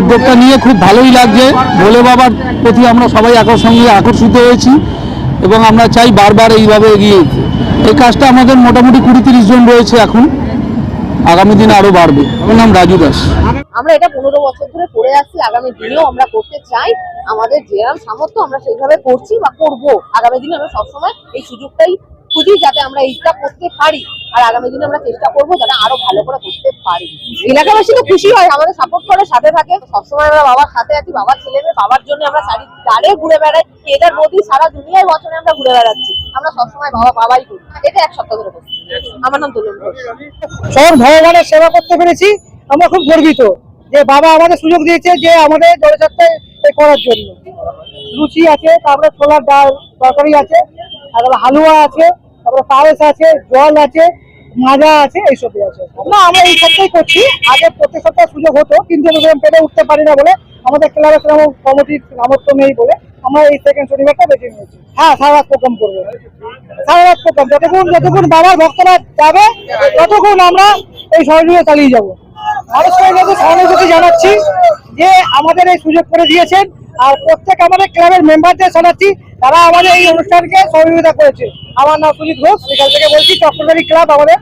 উদ্যোগটা নিয়ে খুব ভালোই লাগছে। ভোলে বাবার প্রতি আমরা সবাই সঙ্গে আকর্ষিত হয়েছি এবং আমরা চাই বারবার এইভাবে এগিয়ে এই কাজটা আমাদের মোটামুটি কুড়ি তিরিশ জন রয়েছে এখন। আগামী দিনে আরও বাড়বে। আমার নাম রাজু দাস। আমরা এটা পনেরো বছর ধরে করে আসছি। আগামী দিনেও আমরা করতে চাই। আমাদের যেরকম সামর্থ্য, আমরা সেইভাবে করছি বা করব। আগামী দিনে আমরা সবসময় এই সুযোগটাই খুঁজি যাতে আমরা এইটা করতে পারি। আর আগামী দিনে আমরা চেষ্টা করব যাতে আরও ভালো করে পারি। এলাকাবাসী তো খুশি হয়। আমাদের সাপোর্ট করে সাথে থাকে। সবসময় আমরা বাবার সাথে আছি বাবার ছেলে মেয়ে বাবার জন্য আমরা শাড়ি দাঁড়ে ঘুরে বেড়াই। কেদার মোদি সারা দুনিয়ায় বছরে আমরা ঘুরে বেড়াচ্ছি। আমরা সবসময় বাবা বাবাই করি। এটা এক সপ্তাহ ধরে করছি। আমার নাম তুলন সব ভগবানের সেবা করতে পেরেছি। আমরা খুব গর্বিত যে বাবা আমাদের সুযোগ দিয়েছে যে আমাদের এ করার জন্য। লুচি আছে তারপরে ছোলার ডাল তরকারি আছে তারপরে হালুয়া আছে তারপরে পায়েস আছে জল আছে মাজা আছে এইসবই আছে। না, আমরা এই সপ্তাহে করছি। আগে প্রত্যেক সপ্তাহে সুযোগ হতো, কিন্তু পেরে উঠতে পারি না বলে আমাদের ক্লাবের সেরকম কমিটির সামর্থ্য নেই বলে আমরা এই সেকেন্ড শনিবারটা বেছে নিয়েছি। হ্যাঁ সারা রাত প্রোগ্রাম করব। সারা রাত প্রোগ্রাম, যতক্ষণ যতক্ষণ বাবার ভক্তরা যাবে, ততক্ষণ আমরা এই সহযোগিতা চালিয়ে যাব। মানুষের কাছে সহানুভূতি জানাচ্ছি যে আমাদের এই সুযোগ করে দিয়েছেন, আর প্রত্যেক আমাদের ক্লাবের মেম্বারদের শোনাচ্ছি, তারা আমাদের এই অনুষ্ঠানকে সহযোগিতা করেছে। আমার নাম সুজিত ঘোষ এখান থেকে বলছি চক্রধারী ক্লাব আমাদের